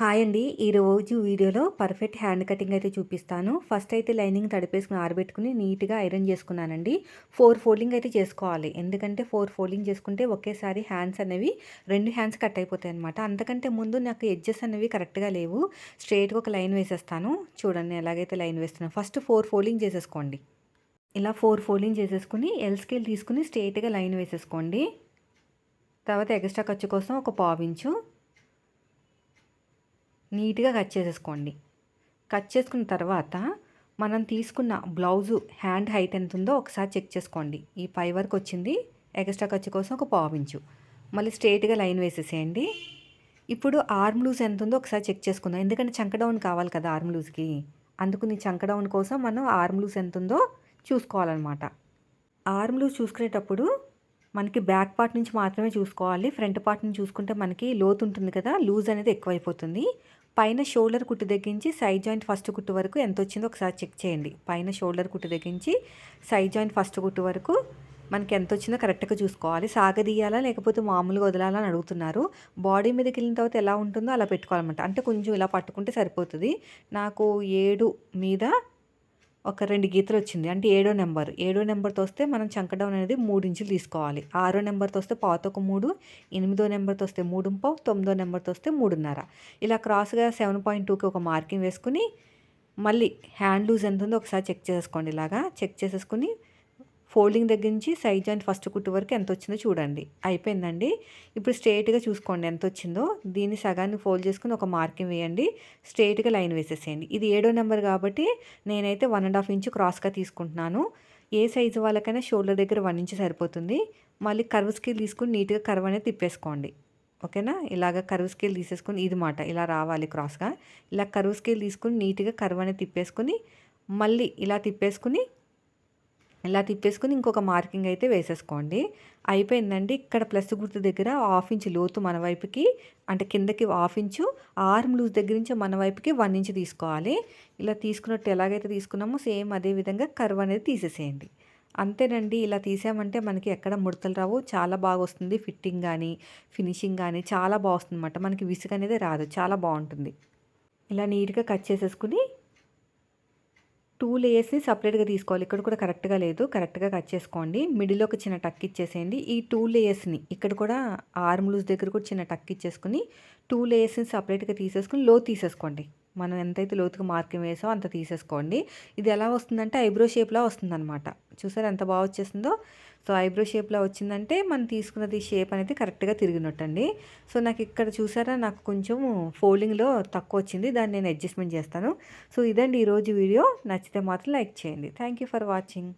Hi అండి. ఈరోజు వీడియోలో పర్ఫెక్ట్ హ్యాండ్ కటింగ్ అయితే చూపిస్తాను. ఫస్ట్ అయితే లైనింగ్ తడిపేసుకుని ఆరబెట్టుకుని నీట్గా ఐరన్ చేసుకున్నానండి. ఫోర్ ఫోల్డింగ్ అయితే చేసుకోవాలి. ఎందుకంటే ఫోర్ ఫోల్డింగ్ చేసుకుంటే ఒకేసారి హ్యాండ్స్ అనేవి రెండు హ్యాండ్స్ కట్ అయిపోతాయి అనమాట అంతకంటే ముందు నాకు ఎడ్జెస్ అనేవి కరెక్ట్గా లేవు. స్ట్రైట్గా ఒక లైన్ వేసేస్తాను. చూడండి ఎలాగైతే లైన్ వేస్తున్నాను. ఫస్ట్ ఫోర్ ఫోల్డింగ్ చేసేసుకోండి. ఇలా ఫోర్ ఫోల్డింగ్ చేసేసుకుని ఎల్ స్కేల్ తీసుకుని స్ట్రైట్గా లైన్ వేసేసుకోండి. తర్వాత ఎక్స్ట్రా ఖర్చు కోసం ఒక పావించు నీట్గా కట్ చేసేసుకోండి. కట్ చేసుకున్న తర్వాత మనం తీసుకున్న బ్లౌజు హ్యాండ్ హైట్ ఎంత ఉందో ఒకసారి చెక్ చేసుకోండి. ఈ పై వరకు వచ్చింది. ఎక్స్ట్రా ఖర్చు కోసం ఒక పావించు మళ్ళీ స్ట్రేట్గా లైన్ వేసేసేయండి. ఇప్పుడు ఆర్మ్ లూజ్ ఎంత ఉందో ఒకసారి చెక్ చేసుకుందాం. ఎందుకంటే చంక డౌన్ కావాలి కదా ఆర్మ్ లూజ్కి. అందుకు నీ చంక డౌన్ కోసం మనం ఆర్మ్ లూజ్ ఎంత ఉందో చూసుకోవాలన్నమాట. ఆర్మ్ లూజ్ చూసుకునేటప్పుడు మనకి బ్యాక్ పార్ట్ నుంచి మాత్రమే చూసుకోవాలి. ఫ్రంట్ పార్ట్ నుంచి చూసుకుంటే మనకి లోతు ఉంటుంది కదా లూజ్ అనేది ఎక్కువైపోతుంది. పైన షోల్డర్ కుట్టు దగ్గరించి సైడ్ జాయింట్ ఫస్ట్ కుట్టు వరకు ఎంత వచ్చిందో ఒకసారి చెక్ చేయండి. పైన షోల్డర్ కుట్టు దగ్గరించి సైడ్ జాయింట్ ఫస్ట్ కుట్టు వరకు మనకి ఎంత వచ్చిందో కరెక్ట్గా చూసుకోవాలి. సాగదీయాలా లేకపోతే మామూలుగా వదలాలా అని అడుగుతున్నారు. బాడీ మీదకి వెళ్ళిన తర్వాత ఎలా ఉంటుందో అలా పెట్టుకోవాలన్నమాట. అంటే కొంచెం ఇలా పట్టుకుంటే సరిపోతుంది. నాకు ఏడు మీద ఒక రెండు గీతలు వచ్చింది అంటే ఏడో నెంబర్. ఏడో నెంబర్తో వస్తే మనం చంకడౌన్ అనేది మూడు ఇంచులు తీసుకోవాలి. ఆరో నెంబర్తో వస్తే పాత ఒక మూడు ఎనిమిదో నెంబర్తో వస్తే మూడు పావు తొమ్మిదో నెంబర్తో వస్తే మూడున్నర. ఇలా క్రాస్గా సెవెన్ పాయింట్ టూకి ఒక మార్కింగ్ వేసుకుని మళ్ళీ హ్యాండ్ లూజ్ ఎంత ఉందో ఒకసారి చెక్ చేసుకోండి ఇలాగా. చెక్ చేసేసుకుని ఫోల్డింగ్ దగ్గర నుంచి సైడ్ జాయింట్ ఫస్ట్ కుట్టు వరకు ఎంత వచ్చిందో చూడండి. అయిపోయిందండి. ఇప్పుడు స్ట్రేట్గా చూసుకోండి ఎంత వచ్చిందో. దీన్ని సగాన్ని ఫోల్డ్ చేసుకుని ఒక మార్కింగ్ వేయండి. స్ట్రేట్గా లైన్ వేసేసేయండి. ఇది ఏడో నెంబర్ కాబట్టి నేనైతే వన్ అండ్ హాఫ్ ఇంచ్ క్రాస్గా తీసుకుంటున్నాను. ఏ సైజు వాళ్ళకైనా షోల్డర్ దగ్గర వన్ ఇంచ్ సరిపోతుంది. మళ్ళీ కర్వ్ స్కేల్ తీసుకుని నీట్గా కర్వ్ అనేది తిప్పేసుకోండి. ఓకేనా? ఇలాగ కరువు స్కేల్ తీసేసుకుని ఇది మాట. ఇలా రావాలి క్రాస్గా ఇలా కరువు స్కేల్ తీసుకుని నీట్గా కరువు అనేది తిప్పేసుకుని మళ్ళీ ఇలా తిప్పేసుకుని ఇలా తిప్పేసుకుని ఇంకొక మార్కింగ్ అయితే వేసేసుకోండి. అయిపోయిందండి. ఇక్కడ ప్లస్ గుర్తు దగ్గర హాఫ్ ఇంచ్ లోతు మన వైపుకి అంటే కిందకి హాఫ్ ఇంచు ఆర్మ్ లూజ్ దగ్గర నుంచి మన వైపుకి వన్ ఇంచ్ తీసుకోవాలి. ఇలా తీసుకున్నట్టు ఎలాగైతే తీసుకున్నామో సేమ్ అదే విధంగా కర్వ్ అనేది తీసేసేయండి. అంతేనండి. ఇలా తీసామంటే మనకి ఎక్కడ ముడతలు రావు. చాలా బాగా వస్తుంది ఫిట్టింగ్ కానీ ఫినిషింగ్ కానీ చాలా బాగుంటుంది అనమాట మనకి విసుగు అనేది రాదు. చాలా బాగుంటుంది. ఇలా నీట్గా కట్ చేసేసుకుని టూ లేయర్స్ని సపరేట్గా తీసుకోవాలి. ఇక్కడ కూడా కరెక్ట్గా లేదు. కరెక్ట్గా కట్ చేసుకోండి. మిడిల్ ఒక చిన్న టక్ ఇచ్చేసేయండి. ఈ టూ లేయర్స్ని ఇక్కడ కూడా ఆర్మ్ లూజ్ దగ్గర కూడా చిన్న టక్ ఇచ్చేసుకుని టూ లేయర్స్ని సపరేట్గా తీసేసుకుని లో తీసేసుకోండి. మనం ఎంతైతే లోతుగా మార్కింగ్ వేసామో అంత తీసేసుకోండి. ఇది ఎలా వస్తుందంటే ఐబ్రో షేప్లో వస్తుందన్నమాట. చూసారు ఎంత బాగా వచ్చేసిందో? సో ఐబ్రో షేప్లో వచ్చిందంటే మనం తీసుకున్నది షేప్ అనేది కరెక్ట్గా తిరిగినట్టండి సో నాకు ఇక్కడ చూసారా నాకు కొంచెం ఫోల్డింగ్లో తక్కువ వచ్చింది. దాన్ని నేను అడ్జస్ట్మెంట్ చేస్తాను. సో ఇదండి ఈరోజు వీడియో. నచ్చితే మాత్రం లైక్ చేయండి. Thank you for watching.